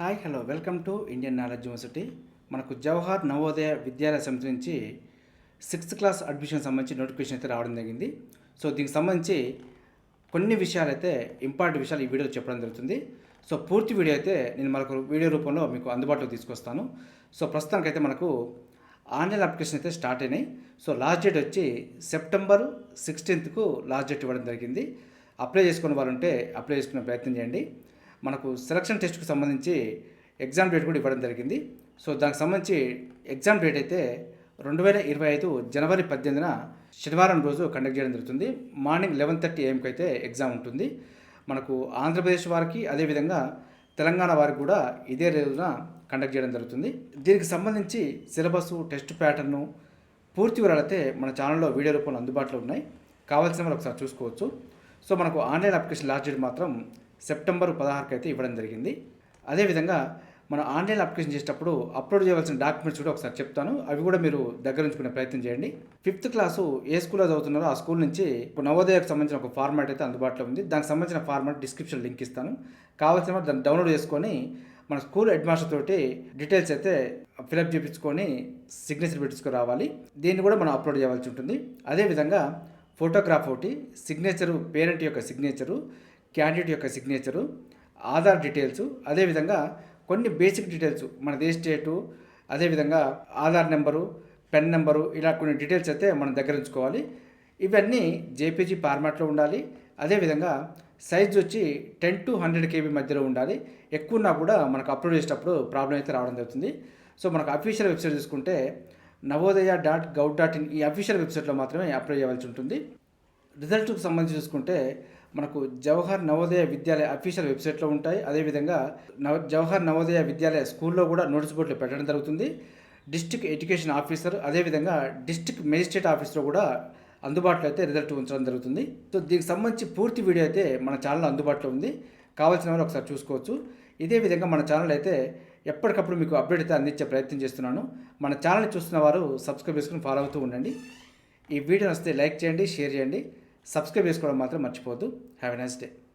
Hi hello. Welcome to Indian knowledge university. మనకు జవహర్ నవోదయ విద్యాలయ సమితి నుంచి sixth class admission సంబంధించి notification అయితే రావడం జరిగింది. సో దీనికి సంబంధించి కొన్ని విషయాలు అయితే ఇంపార్టెంట్ విషయాలు ఈ వీడియోలో చెప్పడం జరుగుతుంది. సో పూర్తి వీడియో అయితే నేను మరొక వీడియో రూపంలో మీకు అందుబాటులో తీసుకొస్తాను. సో ప్రస్తుతానికైతే మనకు ఆన్లైన్ అప్లికేషన్ అయితే స్టార్ట్ అయినాయి. సో లాస్ట్ డేట్ వచ్చి సెప్టెంబర్ సిక్స్టీన్త్కు లాస్ట్ డేట్ ఇవ్వడం జరిగింది. అప్లై చేసుకున్న వారు ఉంటే అప్లై చేసుకునే ప్రయత్నం చేయండి. మనకు సెలక్షన్ టెస్ట్కి సంబంధించి ఎగ్జామ్ డేట్ కూడా ఇవ్వడం జరిగింది. సో దానికి సంబంధించి ఎగ్జామ్ డేట్ అయితే రెండు వేల ఇరవై ఐదు జనవరి పద్దెనిమిదిన శనివారం రోజు కండక్ట్ చేయడం జరుగుతుంది. మార్నింగ్ లెవెన్ థర్టీ ఏఎంకి అయితే ఎగ్జామ్ ఉంటుంది. మనకు ఆంధ్రప్రదేశ్ వారికి అదేవిధంగా తెలంగాణ వారికి కూడా ఇదే రోజున కండక్ట్ చేయడం జరుగుతుంది. దీనికి సంబంధించి సిలబస్ టెస్ట్ ప్యాటర్ను పూర్తి వివరాలైతే అయితే మన ఛానల్లో వీడియో రూపంలో అందుబాటులో ఉన్నాయి. కావాల్సిన వాళ్ళు ఒకసారి చూసుకోవచ్చు. సో మనకు ఆన్లైన్ అప్లికేషన్ లాస్ట్ డేట్ మాత్రం సెప్టెంబర్ పదహారుకి అయితే ఇవ్వడం జరిగింది. అదేవిధంగా మనం ఆన్లైన్ అప్లికేషన్ చేసేటప్పుడు అప్లోడ్ చేయవలసిన డాక్యుమెంట్స్ కూడా ఒకసారి చెప్తాను. అవి కూడా మీరు దగ్గర ఉంచుకునే ప్రయత్నం చేయండి. ఫిఫ్త్ క్లాసు ఏ స్కూల్లో చదువుతున్నారో ఆ స్కూల్ నుంచి ఒక నవోదయకు సంబంధించిన ఒక ఫార్మాట్ అయితే అందుబాటులో ఉంది. దానికి సంబంధించిన ఫార్మాట్ డిస్క్రిప్షన్ లింక్ ఇస్తాను. కావాల్సిన దాన్ని డౌన్లోడ్ చేసుకొని మన స్కూల్ హెడ్ మాస్టర్ తోటి డీటెయిల్స్ అయితే ఫిలప్ చేయించుకొని సిగ్నేచర్ పెట్టించుకు రావాలి దీన్ని కూడా మనం అప్లోడ్ చేయవలసి ఉంటుంది. అదేవిధంగా ఫోటోగ్రాఫ్ ఒకటి సిగ్నేచరు పేరెంట్ యొక్క సిగ్నేచరు క్యాండిడేట్ యొక్క సిగ్నేచరు ఆధార్ డీటెయిల్స్ అదేవిధంగా కొన్ని బేసిక్ డీటెయిల్స్ మన దేశ స్టేటు అదేవిధంగా ఆధార్ నెంబరు పెన్ నెంబరు ఇలా కొన్ని డీటెయిల్స్ అయితే మనం దగ్గర ఉంచుకోవాలి. ఇవన్నీ జేపీజీ ఫార్మాట్లో ఉండాలి. అదేవిధంగా సైజ్ వచ్చి టెన్ టు హండ్రెడ్ కేబీ మధ్యలో ఉండాలి. ఎక్కువ ఉన్నా కూడా మనకు అప్లోడ్ చేసేటప్పుడు ప్రాబ్లం అయితే రావడం జరుగుతుంది. సో మనకు అఫీషియల్ వెబ్సైట్ చూసుకుంటే Navodaya dot gov dot in ఈ అఫీషియల్ వెబ్సైట్లో మాత్రమే అప్లై చేయవలసి ఉంటుంది. రిజల్ట్కి సంబంధించి చూసుకుంటే మనకు జవహర్ నవోదయ విద్యాలయ అఫీషియల్ వెబ్సైట్లో ఉంటాయి. అదేవిధంగా నవ జవహర్ నవోదయ విద్యాలయ స్కూల్లో కూడా నోటీస్ బోర్డులు పెట్టడం జరుగుతుంది. డిస్టిక్ ఎడ్యుకేషన్ ఆఫీసర్ అదేవిధంగా డిస్టిక్ మేజిస్ట్రేట్ ఆఫీస్లో కూడా అందుబాటులో అయితే రిజల్ట్ ఉంచడం జరుగుతుంది. సో దీనికి సంబంధించి పూర్తి వీడియో అయితే మన ఛానల్ అందుబాటులో ఉంది. కావాల్సిన వారు ఒకసారి చూసుకోవచ్చు. ఇదే విధంగా మన ఛానల్ అయితే ఎప్పటికప్పుడు మీకు అప్డేట్ అయితే అందించే ప్రయత్నం చేస్తున్నాను. మన ఛానల్ చూస్తున్న వారు సబ్స్క్రైబ్ చేసుకుని ఫాలో అవుతూ ఉండండి. ఈ వీడియో వస్తే లైక్ చేయండి షేర్ చేయండి. సబ్స్క్రైబ్ చేసుకోవడం మాత్రం మర్చిపోవద్దు. Have a nice day